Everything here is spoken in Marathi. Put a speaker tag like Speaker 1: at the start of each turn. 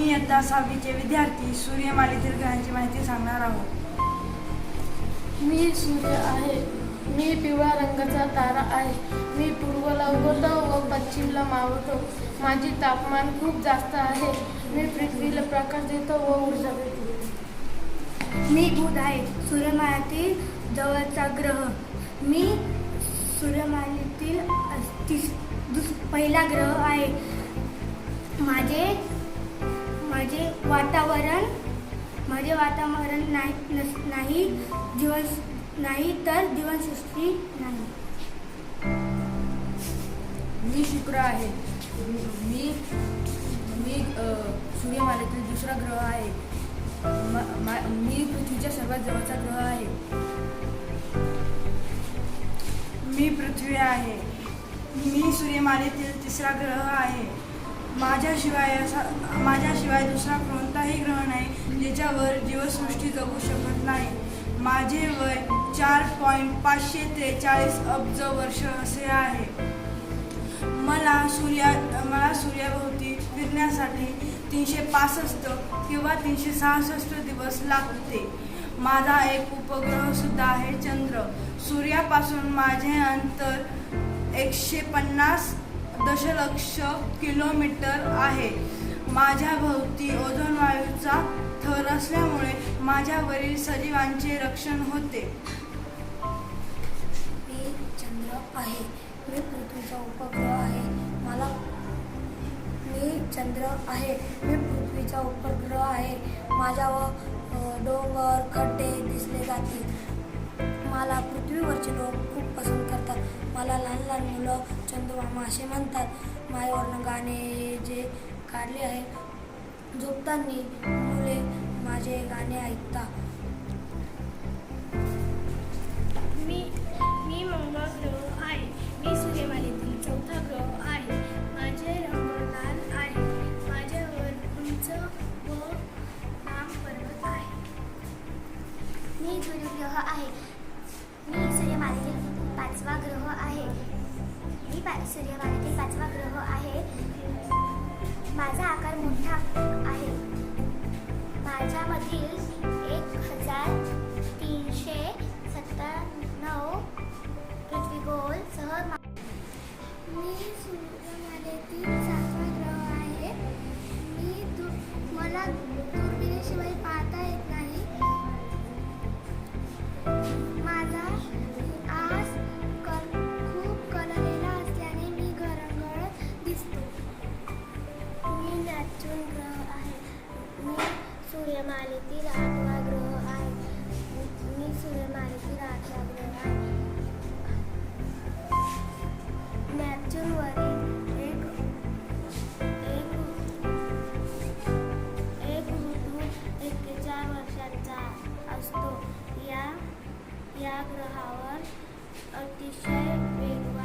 Speaker 1: इयत्ता सहावीचे विद्यार्थी सूर्यमालेतील ग्रहांची माहिती सांगणार आहोत.
Speaker 2: मी सूर्य आहे. मी पिवळा रंगाचा तारा आहे. मी पूर्वला उगवतो व पश्चिमला मावळतो. माझे तापमान खूप जास्त आहे. मी पृथ्वीला प्रकाश देतो व ऊर्जा देतो.
Speaker 3: मी बुध आहे. सूर्यमालेतील जवळचा ग्रह. मी सूर्यमालेतील तीस दुस पहिला ग्रह आहे. माझे माझे वातावरण माझे वातावरण नाही नस नाही जीवन नाही तर जीवनसृष्टी नाही.
Speaker 1: मी शुक्र आहे. मी मी सूर्यमालेतील दुसरा ग्रह आहे. मा- मी पृथ्वीच्या सर्वात जवळचा ग्रह आहे. मी पृथ्वी आहे. मी सूर्यमालेतील तिसरा ग्रह आहे. माझ्याशिवाय असा माझ्याशिवाय दुसरा कोणताही ग्रह नाही ज्याच्यावर जीवसृष्टी जगू शकत नाही. माझे वय चार पॉईंट पाचशे त्रेचाळीस अब्ज वर्ष असे आहे. मला सूर्या मला सूर्याभोवती फिरण्यासाठी तीनशे पासष्ट किंवा तीनशे सहासष्ट दिवस लागते. माझा एक उपग्रह सुद्धा आहे चंद्र. सूर्यापासून माझे अंतर एकशे पन्नास दशलक्ष किलोमीटर आहे. माझ्या भोवती ओझोन वायूचा थर असल्यामुळे माझ्यावरील सजीवांचे रक्षण होते.
Speaker 3: मी चंद्र आहे. मी पृथ्वीचा उपग्रह आहे. मला मी चंद्र आहे. मी पृथ्वीचा उपग्रह आहे. माझ्यावर व डोंगर खड्डे दिसले जातील. मला पृथ्वीवरचे लोक खूप पसंत करतात. मला लहान लहान मुलं चंदमामा असे म्हणतात. माझ्यावरनं गाणे जे काढले आहे झोपताना मुले माझे गाणे ऐकता.
Speaker 4: मी मी मंगळ ग्रह आहे मी सूर्यमालेतील चौथा ग्रह आहे. माझे रंग लाल आहे माझ्यावर उंच व लांब पर्वत आहे.
Speaker 5: मी सूर्यग्रह आहे मी पाचवा ग्रह आहे. माझा आकार मोठा आहे. माझ्यामधील एक हजार सूर्यमालेतील आठवा ग्रह आहे. मी सूर्यमालेतील आठवा ग्रह आहे. नॅपच्यूनवरील एक एक एक ऋतू एक्केचाळ वर्षांचा असतो. या या ग्रहावर अतिशय वेगवान